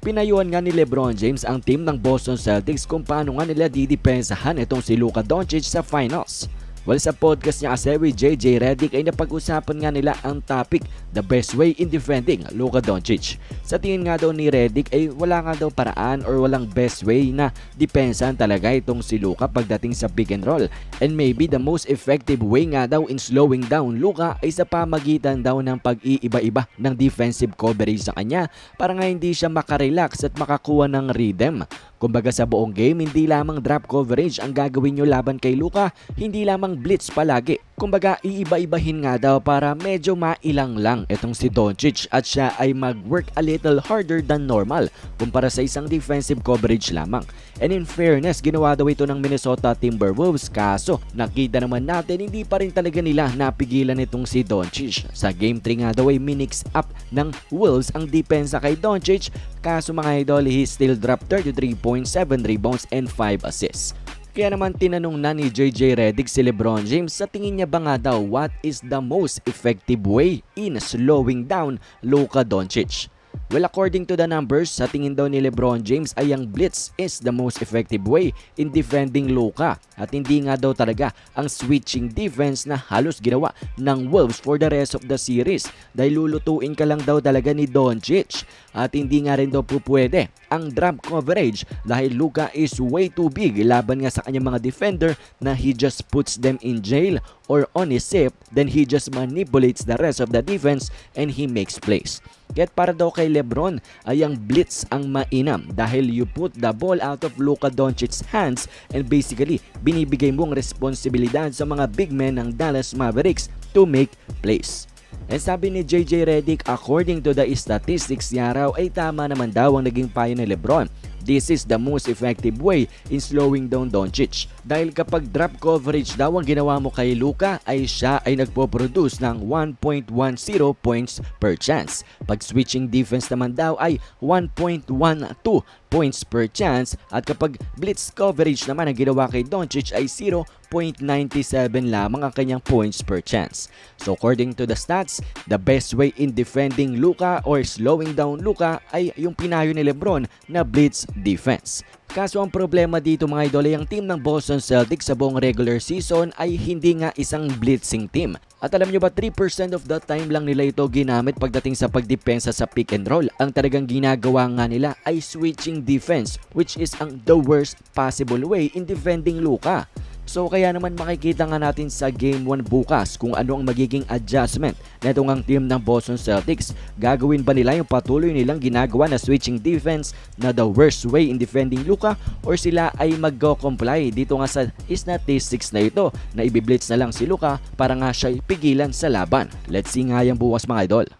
Pinayuan nga ni Lebron James ang team ng Boston Celtics kung paano nga nila didepensahan itong si Luka Doncic sa finals. Well, sa podcast niya kasi with JJ Redick ay napag-usapan nga nila ang topic, the best way in defending Luka Doncic. Sa tingin nga daw ni Redick ay wala nga daw paraan or walang best way na depensahan talaga itong si Luka pagdating sa pick and roll. And maybe the most effective way nga daw in slowing down Luka ay sa pamagitan daw ng pag-iiba-iba ng defensive coverage sa kanya para nga hindi siya makarelax at makakuha ng rhythm. Kumbaga sa buong game, hindi lamang drop coverage ang gagawin nyo laban kay Luka, hindi lamang blitz palagi. Kumbaga, iiba-ibahin nga daw para medyo mailang lang itong si Doncic at siya ay mag-work a little harder than normal kumpara sa isang defensive coverage lamang. And in fairness, ginawa daw ito ng Minnesota Timberwolves kaso nakita naman natin hindi pa rin talaga nila napigilan itong si Doncic. Sa game 3 nga daw ay minix up ng Wolves ang depensa kay Doncic kaso mga idol he still dropped 33.7 rebounds and 5 assists. Kaya naman tinanong na ni JJ Redick si Lebron James sa tingin niya ba nga daw what is the most effective way in slowing down Luka Doncic. Well, according to the numbers, sa tingin daw ni Lebron James ay ang blitz is the most effective way in defending Luka. At hindi nga daw talaga ang switching defense na halos ginawa ng Wolves for the rest of the series. Dahil lulutuin ka lang daw talaga ni Doncic. At hindi nga rin daw po ang drop coverage dahil Luka is way too big laban nga sa kanyang mga defender na he just puts them in jail or on his hip. Then he just manipulates the rest of the defense and he makes plays. Kaya't para daw kay Lebron ay ang blitz ang mainam dahil you put the ball out of Luka Doncic's hands and basically binibigay mong responsibilidad sa mga big men ng Dallas Mavericks to make plays. And sabi ni JJ Redick, according to the statistics niya raw ay tama naman daw ang naging payo ni Lebron. This is the most effective way in slowing down Doncic. Dahil kapag drop coverage daw ang ginawa mo kay Luka ay siya ay nagpo-produce ng 1.10 points per chance. Pag switching defense naman daw ay 1.12 points per chance at kapag blitz coverage naman ang ginawa kay Doncic ay 0.97 lamang ang kanyang points per chance. So according to the stats, the best way in defending Luka or slowing down Luka ay yung pinayo ni Lebron na blitz defense. Kaso ang problema dito mga idol ay ang team ng Boston Celtics sa buong regular season ay hindi nga isang blitzing team. At alam nyo ba 3% of the time lang nila ito ginamit pagdating sa pagdepensa sa pick and roll. Ang talagang ginagawa nga nila ay switching defense which is ang the worst possible way in defending Luka. So kaya naman makikita nga natin sa Game 1 bukas kung ano ang magiging adjustment na itong ang team ng Boston Celtics. Gagawin ba nila yung patuloy nilang ginagawa na switching defense na the worst way in defending Luka or sila ay mag-comply dito nga sa statistics na ito na ibiblitz na lang si Luka para nga siya pigilan sa laban. Let's see nga yan bukas mga idol.